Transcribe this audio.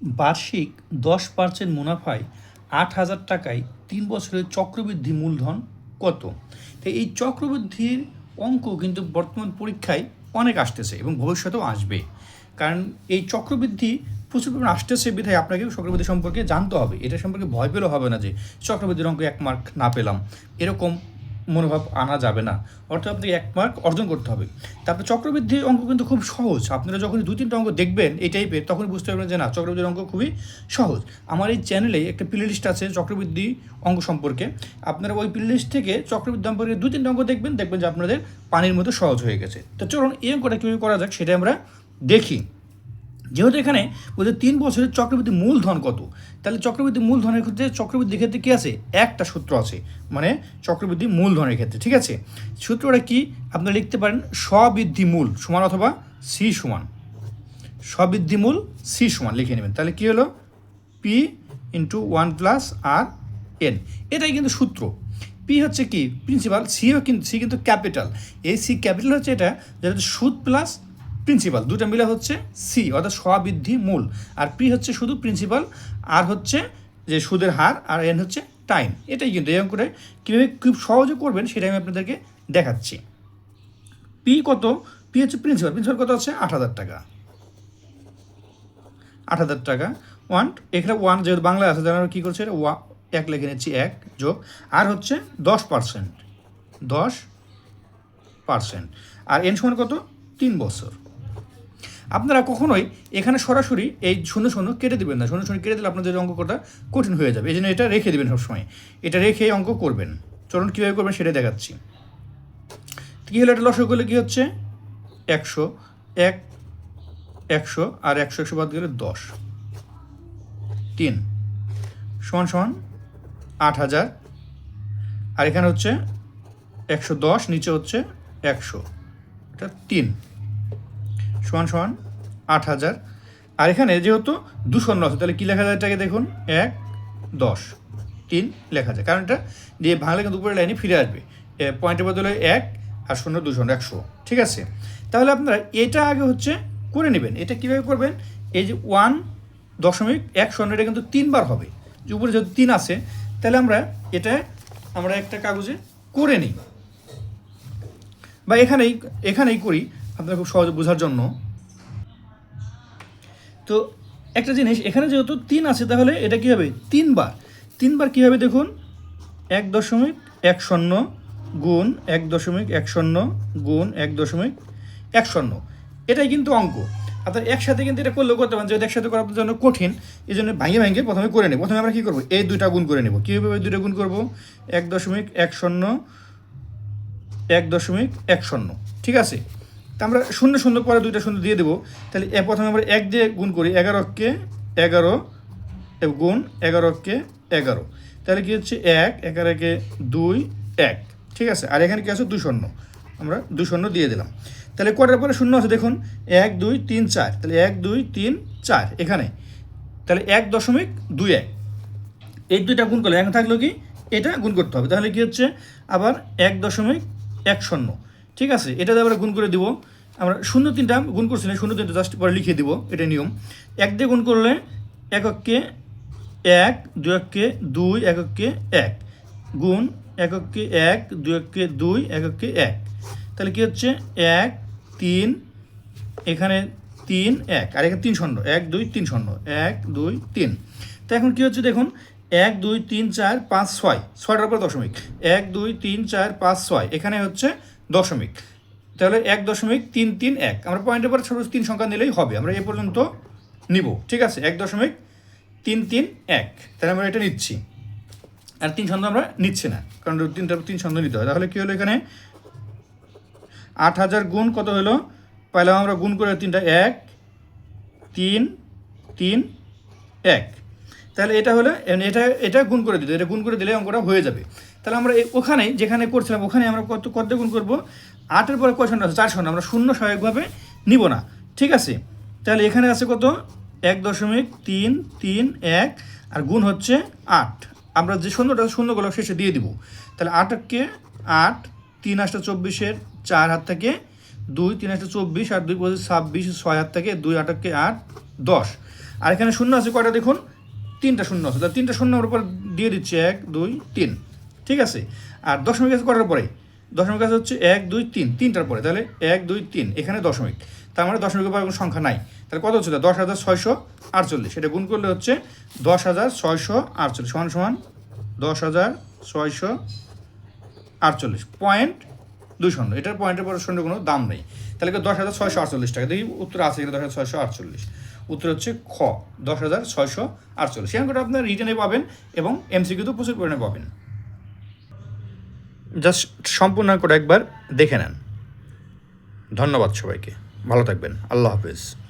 বার্ষিক দশ পার্সেন্ট মুনাফায় আট হাজার টাকায় তিন বছরের চক্রবৃদ্ধি মূলধন কত? তো এই চক্রবৃদ্ধির অঙ্ক কিন্তু বর্তমান পরীক্ষায় অনেক আসতেছে এবং ভবিষ্যতেও আসবে। কারণ এই চক্রবৃদ্ধি প্রচুর পরিমাণ আসতেছে বিধায় আপনাকে চক্রবৃদ্ধি সম্পর্কে জানতে হবে। এটা সম্পর্কে ভয় পেলেও হবে না যে চক্রবৃদ্ধির অঙ্ক এক মার্ক না পেলাম। এরকম মনোভাব আনা যাবে না। অর্থাৎ আপনাকে এক মার্ক অর্জন করতে হবে। তারপরে চক্রবৃদ্ধির অঙ্ক কিন্তু খুব সহজ। আপনারা যখন দু তিনটা অঙ্ক দেখবেন এই টাইপের তখন বুঝতে পারবেন যে না, চক্রবৃদ্ধির অঙ্ক খুবই সহজ। আমার এই চ্যানেলে একটা প্লে লিস্ট আছে চক্রবৃদ্ধি অঙ্ক সম্পর্কে। আপনারা ওই প্লে লিস্ট থেকে চক্রবৃদ্ধি সম্পর্কে দু তিনটা অঙ্ক দেখবেন দেখবেন যে আপনাদের পানির মতো সহজ হয়ে গেছে। তো চলুন এই অঙ্কটা কীভাবে করা যাক সেটা আমরা দেখি। যেহেতু এখানে বলছে তিন বছরের চক্রবৃদ্ধি মূলধন কত? তাহলে চক্রবৃদ্ধি মূলধনের ক্ষেত্রে চক্রবৃদ্ধির ক্ষেত্রে কী আছে? একটা সূত্র আছে মানে চক্রবৃদ্ধি মূলধনের ক্ষেত্রে, ঠিক আছে? সূত্রটা কি? আপনারা লিখতে পারেন স্ববৃদ্ধি মূল সমান অথবা সি সমান। স্ববৃদ্ধি মূল সি সমান, লিখে নেবেন। তাহলে কী হলো? P into one plus R N এটাই কিন্তু সূত্র। পি হচ্ছে কি? প্রিন্সিপাল সিও কিন্তু সি কিন্তু ক্যাপিটাল এই সি ক্যাপিটাল হচ্ছে এটা, যেটা সুদ প্লাস প্রিন্সিপাল দুটো মিলে হচ্ছে সি অর্থাৎ স্ববৃদ্ধি মূল। আর পি হচ্ছে শুধু প্রিন্সিপাল আর হচ্ছে যে সুদের হার, আর এন হচ্ছে টাইম এটাই কিন্তু এরকম করে কীভাবে খুব সহজে করবেন সেটা আমি আপনাদেরকে দেখাচ্ছি। পি কত? পি হচ্ছে প্রিন্সিপাল প্রিন্সিপাল কত হচ্ছে আট হাজার টাকা। আট হাজার টাকা। ওয়ান এখানে ওয়ান যেহেতু বাংলা আছে যারা কী করছে? এটা ওয়া এক লিখে নিচ্ছি, এক যোগ। আর হচ্ছে দশ পার্সেন্ট দশ পার্সেন্ট আর এন সমান কত? তিন বছর। আপনারা কখনোই এখানে সরাসরি এই শূন্য শূন্য কেটে দেবেন না। শূন্য শূন্য কেটে দিলে আপনাদের অঙ্ক করা কঠিন হয়ে যাবে। এই জন্য এটা রেখে দেবেন সবসময়। এটা রেখে অঙ্ক করবেন। চলুন কীভাবে করবেন সেটাই দেখাচ্ছি। কী হলো? এটা লসক করলে কী হচ্ছে? একশো, এক, একশো আর একশো একশো বাদ গেলে দশ। তিন সমান সমান আট হাজার। আর এখানে হচ্ছে একশো দশ, নিচে হচ্ছে একশো। এটা তিন। সমান সমান আট হাজার। আর এখানে যেহেতু দুশূন্য আছে, তাহলে কী লেখা যায় এটাকে দেখুন? এক, দশ। তিন লেখা যায়। কারণ এটা দিয়ে ভাঙলে কিন্তু উপরে লাইনে ফিরে আসবে। পয়েন্টের বদলে এক আর শূন্য দুশূন্য একশো। ঠিক আছে? তাহলে আপনারা এটা আগে হচ্ছে করে নেবেন। এটা কীভাবে করবেন? এই যে ওয়ান দশমিক এক শূন্য, এটা কিন্তু তিনবার হবে। যে উপরে যদি তিন আছে, তাহলে আমরা এটা আমরা একটা কাগজে করে নিই। বা এখানেই এখানেই করি। আপনারা খুব সহজে বোঝার জন্য। তো একটা জিনিস, এখানে যেহেতু তিন আছে, তাহলে এটা কী হবে? তিনবার। তিনবার কী হবে দেখুন? এক দশমিক এক শূন্য গুণ এক দশমিক এক শূন্য গুণ এক দশমিক এক শূন্য। এটাই কিন্তু অঙ্ক। আপনার একসাথে কিন্তু এটা করলেও করতে পারেন, যেহেতু একসাথে করার জন্য কঠিন এই জন্য ভাঙে ভাঙে প্রথমে করে নেব। প্রথমে আমরা কী করব? এই দুইটা গুণ করে নেব। কীভাবে দুইটা গুণ করব? এক দশমিক এক শূন্য, এক দশমিক এক শূন্য। ঠিক আছে? তা আমরা শূন্য শূন্য পরে দুইটা শূন্য দিয়ে দেবো। তাহলে এ প্রথমে আমরা এক দিয়ে গুণ করি এগারোকে এগারো গুণ এগারোকে এগারো। তাহলে কি হচ্ছে এক এগারোকে দুই, এক। ঠিক আছে? আর এখানে কী আছে? দুই শূন্য। আমরা দুই শূন্য দিয়ে দিলাম। তাহলে কটার পরে শূন্য আছে? দেখুন, এক, দুই, তিন, চার। তাহলে এক, দুই, তিন, চার এখানে। তাহলে এক দশমিক দুই এক। এই দুইটা গুণ করলে এখন থাকল কি? এটা গুণ করতে হবে। তাহলে কি হচ্ছে? আবার এক দশমিক এক শূন্য। ঠিক আছে এটা আমরা গুণ করে দিব। আমরা শূন্য তিনটা গুণ করছি না, শূন্য তিনটা জাস্ট পরে লিখে দিব, এটা নিয়ম। এক দিয়ে গুণ করলে এককে এক দুই এককে দুই, এককে এক। গুণ এককে এক দুই এককে দুই, এককে এক। তাহলে কি হচ্ছে? এক, তিন, এখানে তিন, এক। আর এখানে তিন শূন্য এক, দুই, তিন শূন্য এক, দুই, তিন। তো এখন কী হচ্ছে দেখুন? এক, দুই, তিন, চার, পাঁচ, ছয়। ছয়টার পর দশমিক। এক, দুই, তিন, চার, পাঁচ, ছয়। এখানে হচ্ছে দশমিক। তাহলে এক দশমিক তিন তিন এক। আমরা পয়েন্টের পর ছোটো তিন সংখ্যা নিলেই হবে। আমরা এ পর্যন্ত নিব। ঠিক আছে? এক দশমিক তিন তিন এক। তাহলে আমরা এটা নিচ্ছি। আর তিন ছন্দ আমরা নিচ্ছি না। কারণ তিনটা তিন ছন্দ নিতে হয়। তাহলে কী হলো এখানে? আট হাজার গুণ কত হলো? পাইলাম আমরা গুণ করে তিনটা এক, তিন তিন, এক। তাহলে এটা হলো, এটা এটা গুণ করে দিতে এটা গুণ করে দিলে অঙ্কটা হয়ে যাবে। তাহলে আমরা ওখানেই যেখানে করছিলাম, ওখানে আমরা কত কত গুণ করব? আটের পরে কয় আছে? চার শূন্য। আমরা শূন্য স্বাভাবিকভাবে নিব না। ঠিক আছে? তাহলে এখানে আছে কত? এক দশমিক তিন তিন, এক, আর গুণ হচ্ছে আট। আমরা যে শূন্যটা, শূন্যগুলো শেষে দিয়ে দিব। তাহলে আটকে আট, তিন আটটা চব্বিশের চার হাত থেকে দুই, তিন আটটা চব্বিশ, আর দুই পঁচিশ ছাব্বিশ, ছয় হাত থেকে দুই, আটকে আট, দশ। আর এখানে শূন্য আছে, কয়টা দেখুন? তিনটা শূন্য আছে। তাহলে তিনটা শূন্য ওর উপর দিয়ে দিচ্ছে এক, দুই, তিন। ঠিক আছে? আর দশমিক আছে কটার পরে? দশমিক আছে হচ্ছে এক, দুই, তিন। তিনটার পরে। তাহলে এক, দুই, তিন। এখানে দশমিক। তার মানে দশমিকের পরে কোনো সংখ্যা নাই। তাহলে কত হচ্ছে? দশ হাজার ছয়শো আটচল্লিশ। এটা গুণ করলে হচ্ছে দশ হাজার ছয়শো আটচল্লিশ। সমান সমান দশ হাজার ছয়শো আটচল্লিশ। পয়েন্ট দুই শূন্য। এটার পয়েন্টের পরে শূন্য কোনো দাম নেই। তাহলে দশ হাজার ছয়শো আটচল্লিশ টাকা। দেখি উত্তর আছে এখানে দশ হাজার ছয়শো আটচল্লিশ। উত্তর হচ্ছে খ, দশ হাজার ছয়শো আটচল্লিশ। এই অঙ্কটা আপনার রিটার্নে পাবেন এবং এমসিকিউতেও প্রচুর পরিমাণে পাবেন। জাস্ট সম্পূর্ণ করে একবার দেখে নেন। ধন্যবাদ সবাইকে। ভালো থাকবেন। আল্লাহ হাফেজ।